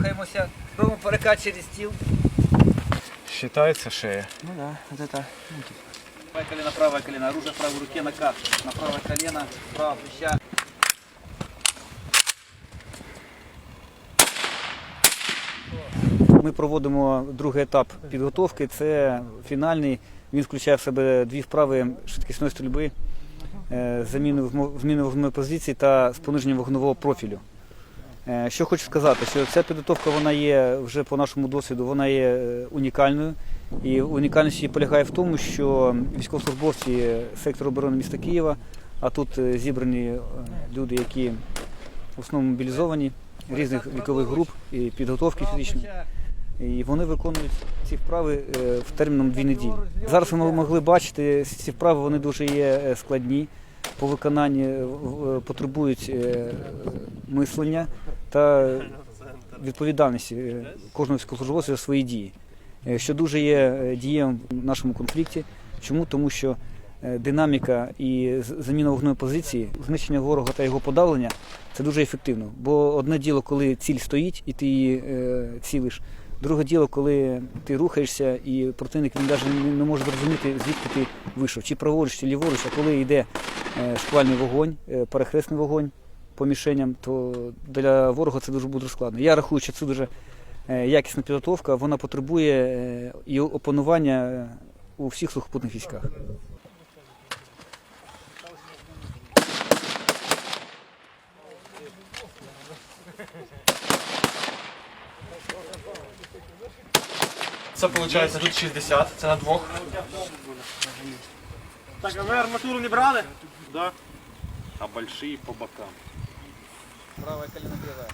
Рухаємося, робимо перекат через стіл. Считается шея. Ну да, вот это. Правое колено, правое колено, оружие в правой руке, накат. На правое колено, правого плеча. Ми проводимо другий етап підготовки. Це фінальний. Він включає в себе дві вправи швидкісної стрільби, е, заміну зміну вогневої позиції та з пониженням вогневого профілю. Е, Що хочу сказати, що ця підготовка вона є вже по нашому досвіду, вона є е, унікальною. І унікальність її полягає в тому, що військовослужбовці сектору оборони міста Києва, а тут е, зібрані люди, які в основному мобілізовані різних вікових груп і підготовки фізичної. І вони виконують ці вправи в терміном дві неділі. Зараз ви могли бачити, ці вправи вони дуже є складні по виконанні, е, е, потребують е, мислення та відповідальності кожного військовослужбовця за свої дії, що дуже є дієм в нашому конфлікті. Чому? Тому що динаміка і заміна вогневої позиції, знищення ворога та його подавлення це дуже ефективно. Бо одне діло, коли ціль стоїть і ти її цілиш. Друге діло, коли ти рухаєшся і противник він навіть не, може зрозуміти, звідки ти вийшов, чи праворуч, чи ліворуч, а коли йде е, шквальний вогонь, е, перехресний вогонь по мішеням, то для ворога це дуже буде складно. Я рахую, що це дуже е, якісна підготовка, вона потребує і опанування у всіх сухопутних військах. Це виходить тут 60, це на двох. Так, а ви арматуру не брали? Да. А большие по бокам. Правое колено левое.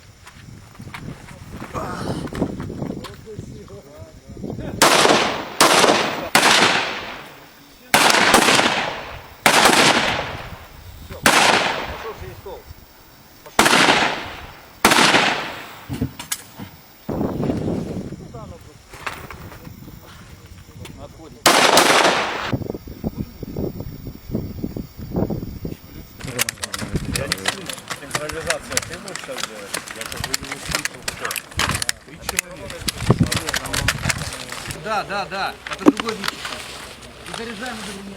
Синхронизация ты будешь сейчас делать? Я как бы не услышал, кто. Три человека. Да, да, да. Это другой вид. И заряджаємо одновременно.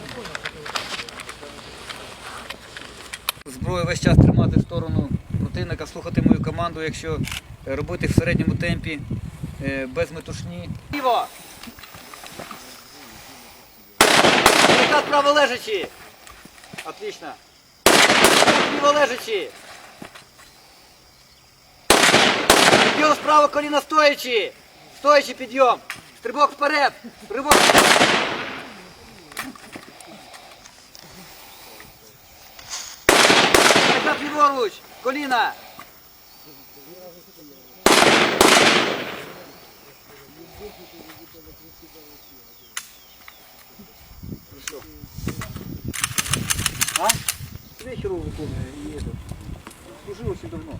Зброю весь час тримати в сторону противника, слухати мою команду, якщо е, робити в середньому темпі, е, без метушні. Ліво! Перекат право лежачи! Отлично! Ліво лежачи! справа коліна стоячи! Стоячи підйом! Стрибок вперед! Стрибок! Перекат ліворуч! Коліна! А? Вечером выполняю и это. Служил очень давно.